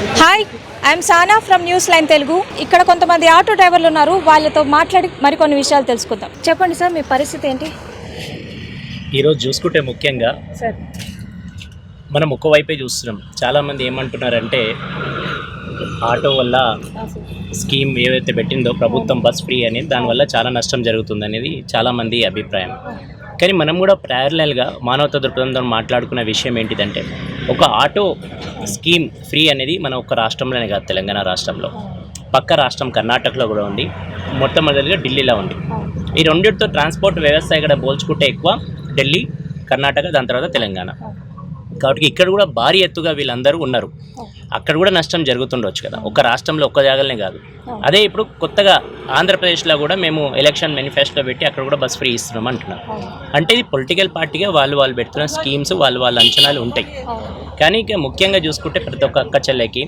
Hi I'm Sana from news line Telugu. ఇక్కడ కొంతమంది auto డ్రైవర్లు ఉన్నారు వాళ్ళతో మాట్లాడి మరికొన్ని విషయాలు తెలుసుకుందాం. చెప్పండి సార్ మీ పరిస్థితి ఏంటి? ఈరోజు చూసుకుంటే ముఖ్యంగా సార్. మనం ఒకవైపే చూస్తున్నాం. చాలామంది ఏమంటున్నారంటే ఆటో వల్ల స్కీమ్ ఏవైతే పెట్టిందో ప్రభుత్వం బస్ ఫ్రీ అనేది దానివల్ల చాలా నష్టం జరుగుతుంది అనేది చాలామంది అభిప్రాయం. కానీ మనం కూడా ప్యారలల్గా మానవతా దృక్పథంతో మాట్లాడుకున్న విషయం ఏంటిదంటే ఒక ఆటో స్కీమ్ ఫ్రీ అనేది మన ఒక రాష్ట్రంలోనే కాదు తెలంగాణ రాష్ట్రంలో. పక్క రాష్ట్రం కర్ణాటకలో కూడా ఉంది. మొట్టమొదటిగా ఢిల్లీలో ఉంది. ఈ రెండింటితో ట్రాన్స్పోర్ట్ వ్యవస్థ ఇక్కడ పోల్చుకుంటే ఎక్కువ ఢిల్లీ కర్ణాటక దాని తర్వాత తెలంగాణ. కాబట్టి ఇక్కడ కూడా భారీ ఎత్తుగా వీళ్ళందరూ ఉన్నారు. అక్కడ కూడా నష్టం జరుగుతుండొచ్చు కదా. ఒక రాష్ట్రంలో ఒక్క జాగాలనే కాదు. అదే ఇప్పుడు కొత్తగా ఆంధ్రప్రదేశ్లో కూడా మేము ఎలక్షన్ మేనిఫెస్టో పెట్టి అక్కడ కూడా బస్ ఫ్రీ ఇస్తున్నాం అంటున్నాం అంటే ఇది పొలిటికల్ పార్టీగా వాళ్ళు వాళ్ళు పెడుతున్న స్కీమ్స్ వాళ్ళు వాళ్ళ అంచనాలు ఉంటాయి. కానీ ఇక ముఖ్యంగా చూసుకుంటే ప్రతి ఒక్క అక్క చెల్లెకి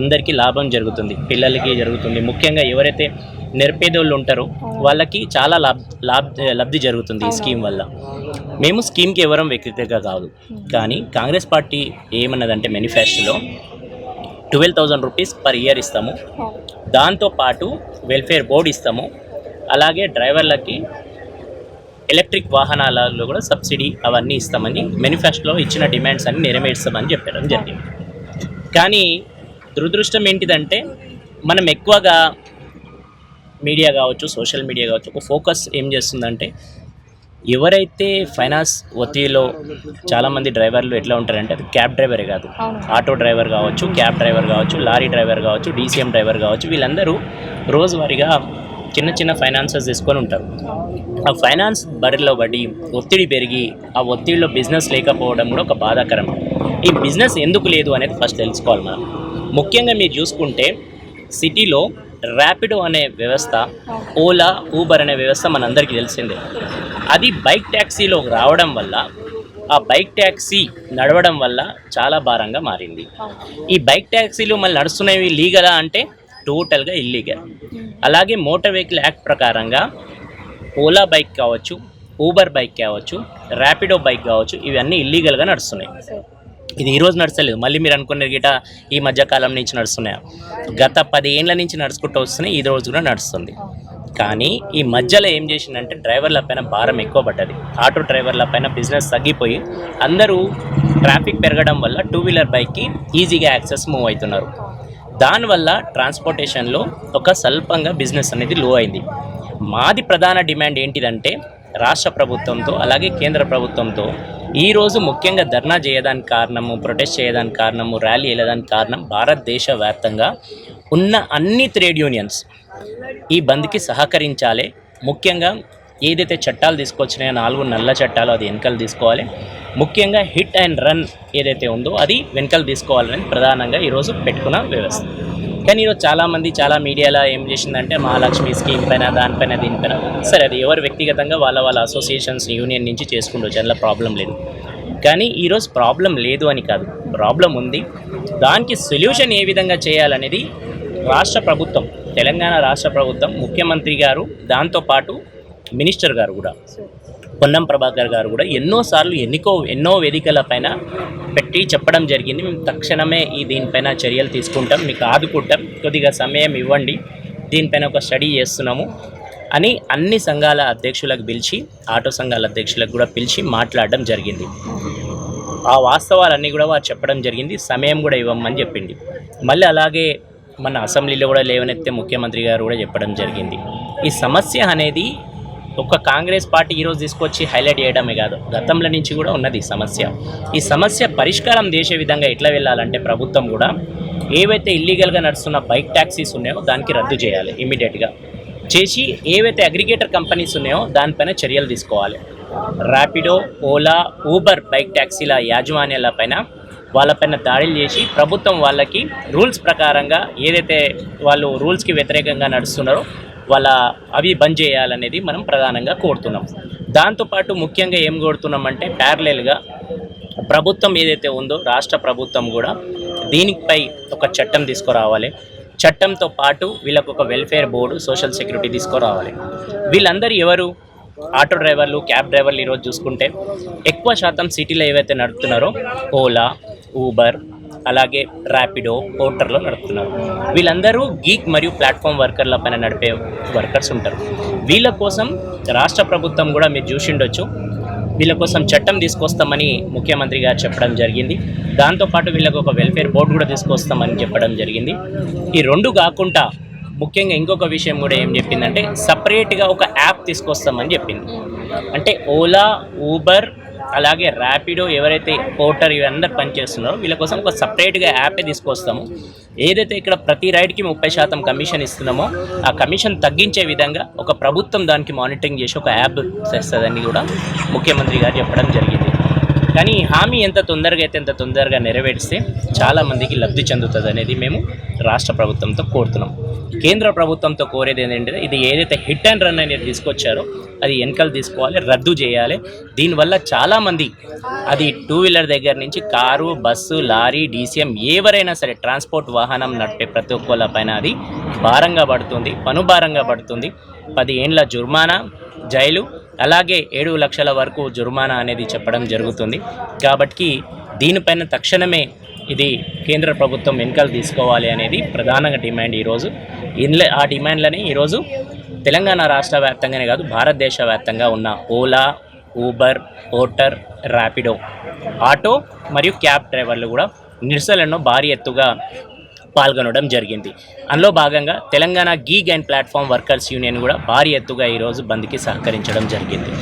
అందరికీ లాభం జరుగుతుంది. పిల్లలకి జరుగుతుంది. ముఖ్యంగా ఎవరైతే నిరుపేదోళ్ళు ఉంటారో. వాళ్ళకి చాలా లాబ్ లాబ్ లబ్ధి జరుగుతుంది ఈ స్కీమ్ వల్ల. మేము స్కీమ్కి ఎవరం వ్యక్తిగతంగా కాదు. కానీ కాంగ్రెస్ పార్టీ ఏమన్నదంటే మేనిఫెస్టోలో twelve thousand rupees per year ఇస్తాము. దాంతో పాటు వెల్ఫేర్ బోర్డు ఇస్తాము. అలాగే డ్రైవర్లకి ఎలక్ట్రిక్ వాహనాలలో కూడా సబ్సిడీ అవన్నీ ఇస్తామని మేనిఫెస్టోలో ఇచ్చిన డిమాండ్స్ అన్ని నెరవేర్స్తామని చెప్పడం జరిగింది. కానీ దురదృష్టం ఏంటిదంటే మనం ఎక్కువగా మీడియా కావచ్చు సోషల్ మీడియా కావచ్చు ఒక ఫోకస్ ఏం చేస్తుందంటే ఎవరైతే ఫైనాన్స్ ఒత్తిడిలో చాలామంది డ్రైవర్లు ఎట్లా ఉంటారంటే అది క్యాబ్ డ్రైవరే కాదు. ఆటో డ్రైవర్ కావచ్చు క్యాబ్ డ్రైవర్ కావచ్చు లారీ డ్రైవర్ కావచ్చు డీసీఎం డ్రైవర్ కావచ్చు వీళ్ళందరూ రోజువారీగా చిన్న చిన్న ఫైనాన్సెస్ తీసుకొని ఉంటారు. ఆ ఫైనాన్స్ బరిలో పడి ఒత్తిడి పెరిగి ఆ ఒత్తిడిలో బిజినెస్ లేకపోవడం కూడా ఒక బాధాకరం. ఈ బిజినెస్ ఎందుకు లేదు అనేది ఫస్ట్ తెలుసుకోవాలి మనం. ముఖ్యంగా మీరు చూసుకుంటే సిటీలో ర్యాపిడో అనే వ్యవస్థ ఓలా ఊబర్ అనే వ్యవస్థ మనందరికీ తెలిసిందే. అది బైక్ ట్యాక్సీలో రావడం వల్ల ఆ బైక్ ట్యాక్సీ నడవడం వల్ల చాలా భారంగా మారింది. ఈ బైక్ ట్యాక్సీలు మళ్ళీ నడుస్తున్నవి లీగలా అంటే టోటల్గా ఇల్లీగల్. అలాగే మోటార్ వెహికల్ యాక్ట్ ప్రకారంగా ఓలా బైక్ కావచ్చు ఊబర్ బైక్ కావచ్చు ర్యాపిడో బైక్ కావచ్చు ఇవన్నీ ఇల్లీగల్గా నడుస్తున్నాయి. ఇది ఈరోజు నడచలేదు మళ్ళీ మీరు అనుకునే గిట ఈ మధ్యకాలం నుంచి నడుస్తున్నాయి? గత పది ఏండ్ల నుంచి నడుచుకుంటూ వస్తున్నాయి ఈ రోజు కూడా నడుస్తుంది. కానీ ఈ మధ్యలో ఏం చేసిందంటే డ్రైవర్ల పైన భారం ఎక్కువ పడ్డది. ఆటో డ్రైవర్ల పైన బిజినెస్ తగ్గిపోయి అందరూ ట్రాఫిక్ పెరగడం వల్ల టూ వీలర్ బైక్కి ఈజీగా యాక్సెస్ మూవ్ అవుతున్నారు. దానివల్ల ట్రాన్స్పోర్టేషన్లో ఒక స్వల్పంగా బిజినెస్ అనేది లో అయింది. మాది ప్రధాన డిమాండ్ ఏంటిదంటే రాష్ట్ర ప్రభుత్వంతో అలాగే కేంద్ర ప్రభుత్వంతో ఈరోజు ముఖ్యంగా ధర్నా చేయడానికి కారణము ప్రొటెస్ట్ చేయడానికి కారణము ర్యాలీ వెళ్ళడానికి కారణం భారతదేశ వ్యాప్తంగా ఉన్న అన్ని ట్రేడ్ యూనియన్స్ ఈ బంద్కి సహకరించాలి. ముఖ్యంగా ఏదైతే చట్టాలు తీసుకొచ్చినాయో నాలుగు నల్ల చట్టాలు అది వెనకలు తీసుకోవాలి. ముఖ్యంగా హిట్ అండ్ రన్ ఏదైతే ఉందో అది వెనకలు తీసుకోవాలని ప్రధానంగా ఈరోజు పెట్టుకున్న వ్యవస్థ. కానీ ఈరోజు చాలామంది చాలా మీడియాలో ఏం చేసిందంటే మహాలక్ష్మి స్కీమ్ పైన దానిపైన దీనిపైన సరే అది ఎవరు వ్యక్తిగతంగా వాళ్ళ వాళ్ళ అసోసియేషన్స్ యూనియన్ నుంచి చేసుకుంటూ అందులో ప్రాబ్లం లేదు. కానీ ఈరోజు ప్రాబ్లం లేదు అని కాదు. ప్రాబ్లం ఉంది. దానికి సొల్యూషన్ ఏ విధంగా చేయాలనేది రాష్ట్ర ప్రభుత్వం తెలంగాణ రాష్ట్ర ప్రభుత్వం ముఖ్యమంత్రి గారు దాంతోపాటు మినిస్టర్ గారు కూడా పొన్నం ప్రభాకర్ గారు కూడా ఎన్నోసార్లు ఎన్నికో ఎన్నో వేదికల పైన పెట్టి చెప్పడం జరిగింది. మేము తక్షణమే ఈ దీనిపైన చర్యలు తీసుకుంటాం. మీకు ఆదుకుంటాం. కొద్దిగా సమయం ఇవ్వండి. దీనిపైన ఒక స్టడీ చేస్తున్నాము అని అన్ని సంఘాల అధ్యక్షులకు పిలిచి ఆటో సంఘాల అధ్యక్షులకు కూడా పిలిచి మాట్లాడడం జరిగింది. ఆ వాస్తవాలన్నీ కూడా వారు చెప్పడం జరిగింది. సమయం కూడా ఇవ్వమని చెప్పింది. మళ్ళీ అలాగే మన అసెంబ్లీలో కూడా లేవనెత్తే ముఖ్యమంత్రి గారు కూడా చెప్పడం జరిగింది. ఈ సమస్య అనేది ఒక్క కాంగ్రెస్ పార్టీ ఈరోజు తీసుకొచ్చి హైలైట్ చేయడమే కాదు గతంలో నుంచి కూడా ఉన్నది ఈ సమస్య. ఈ సమస్య పరిష్కారం చేసే విధంగా ఎట్లా వెళ్ళాలంటే ప్రభుత్వం కూడా ఏవైతే ఇల్లీగల్గా నడుస్తున్న బైక్ ట్యాక్సీస్ ఉన్నాయో దానికి రద్దు చేయాలి ఇమీడియట్గా చేసి ఏవైతే అగ్రిగేటర్ కంపెనీస్ ఉన్నాయో దానిపైన చర్యలు తీసుకోవాలి. ర్యాపిడో ఓలా ఊబర్ బైక్ ట్యాక్సీల యాజమాన్యాల పైన వాళ్ళపైన దాడులు చేసి ప్రభుత్వం వాళ్ళకి రూల్స్ ప్రకారంగా ఏదైతే వాళ్ళు రూల్స్కి వ్యతిరేకంగా నడుస్తున్నారో వాళ్ళ అవి బంద్ చేయాలనేది మనం ప్రధానంగా కోరుతున్నాం. దాంతోపాటు ముఖ్యంగా ఏం కోరుతున్నామంటే ప్యారలెల్గా ప్రభుత్వం ఏదైతే ఉందో రాష్ట్ర ప్రభుత్వం కూడా దీనిపై ఒక చట్టం తీసుకురావాలి. చట్టంతో పాటు వీళ్ళకు ఒక వెల్ఫేర్ బోర్డు సోషల్ సెక్యూరిటీ తీసుకురావాలి. వీళ్ళందరూ ఎవరు? ఆటో డ్రైవర్లు క్యాబ్ డ్రైవర్లు ఈరోజు చూసుకుంటే ఎక్కువ శాతం సిటీలో ఏవైతే నడుపుతున్నారో ఓలా ఊబర్ అలాగే ర్యాపిడో పోర్టర్లో నడుపుతున్నారు. వీళ్ళందరూ గీక్ మరియు ప్లాట్ఫామ్ వర్కర్ల పైన నడిపే వర్కర్స్ ఉంటారు. వీళ్ళ కోసం రాష్ట్ర ప్రభుత్వం కూడా మీరు చూసిండొచ్చు వీళ్ళ కోసం చట్టం తీసుకొస్తామని ముఖ్యమంత్రి గారు చెప్పడం జరిగింది. దాంతోపాటు వీళ్ళకు ఒక వెల్ఫేర్ బోర్డు కూడా తీసుకొస్తామని చెప్పడం జరిగింది. ఈ రెండు కాకుండా ముఖ్యంగా ఇంకొక విషయం కూడా ఏం చెప్పిందంటే సపరేట్గా ఒక యాప్ తీసుకొస్తామని చెప్పింది. అంటే ఓలా ఊబర్ అలాగే ర్యాపిడో ఎవరైతే పోర్టర్ ఇవందరు పనిచేస్తున్నారో వీళ్ళ కోసం ఒక సపరేట్గా యాపే తీసుకొస్తాము. ఏదైతే ఇక్కడ ప్రతి రైడ్కి ముప్పై శాతం కమిషన్ ఇస్తున్నామో ఆ కమిషన్ తగ్గించే విధంగా ఒక ప్రభుత్వం దానికి మానిటరింగ్ చేసి ఒక యాప్ చేస్తుందని కూడా ముఖ్యమంత్రి గారు చెప్పడం జరిగింది. కానీ ఈ హామీ ఎంత తొందరగా అయితే ఎంత తొందరగా నెరవేరిస్తే చాలామందికి లబ్ధి చెందుతుంది అనేది మేము రాష్ట్ర ప్రభుత్వంతో కోరుతున్నాం. కేంద్ర ప్రభుత్వంతో కోరేది ఏంటంటే ఇది ఏదైతే హిట్ అండ్ రన్ అనేది తీసుకొచ్చారో అది వెనకలు తీసుకోవాలి రద్దు చేయాలి. దీనివల్ల చాలామంది అది టూ వీలర్ దగ్గర నుంచి కారు బస్సు లారీ డీసీఎం ఎవరైనా సరే ట్రాన్స్పోర్ట్ వాహనం నడిపే ప్రతి ఒక్కళ్ళ పైన అది భారంగా పడుతుంది పనుభారంగా పడుతుంది. పది ఏండ్ల జుర్మానా జైలు అలాగే ఏడు లక్షల వరకు జుర్మానా అనేది చెప్పడం జరుగుతుంది. కాబట్టి దీనిపైన తక్షణమే ఇది కేంద్ర ప్రభుత్వం వెనుకలు తీసుకోవాలి అనేది ప్రధానంగా డిమాండ్ ఈరోజు. ఇన్లే ఆ డిమాండ్లని ఈరోజు తెలంగాణ రాష్ట్ర వ్యాప్తంగానే కాదు భారతదేశ వ్యాప్తంగా ఉన్న ఓలా ఊబర్ ఓటర్ ర్యాపిడో ఆటో మరియు క్యాబ్ డ్రైవర్లు కూడా నిరసనలను భారీ ఎత్తుగా పాల్గొనడం జరిగింది. అందులో భాగంగా Telangana gig and platform workers union కూడా భారీ ఎత్తుగా ఈరోజు బంద్కి సహకరించడం జరిగింది.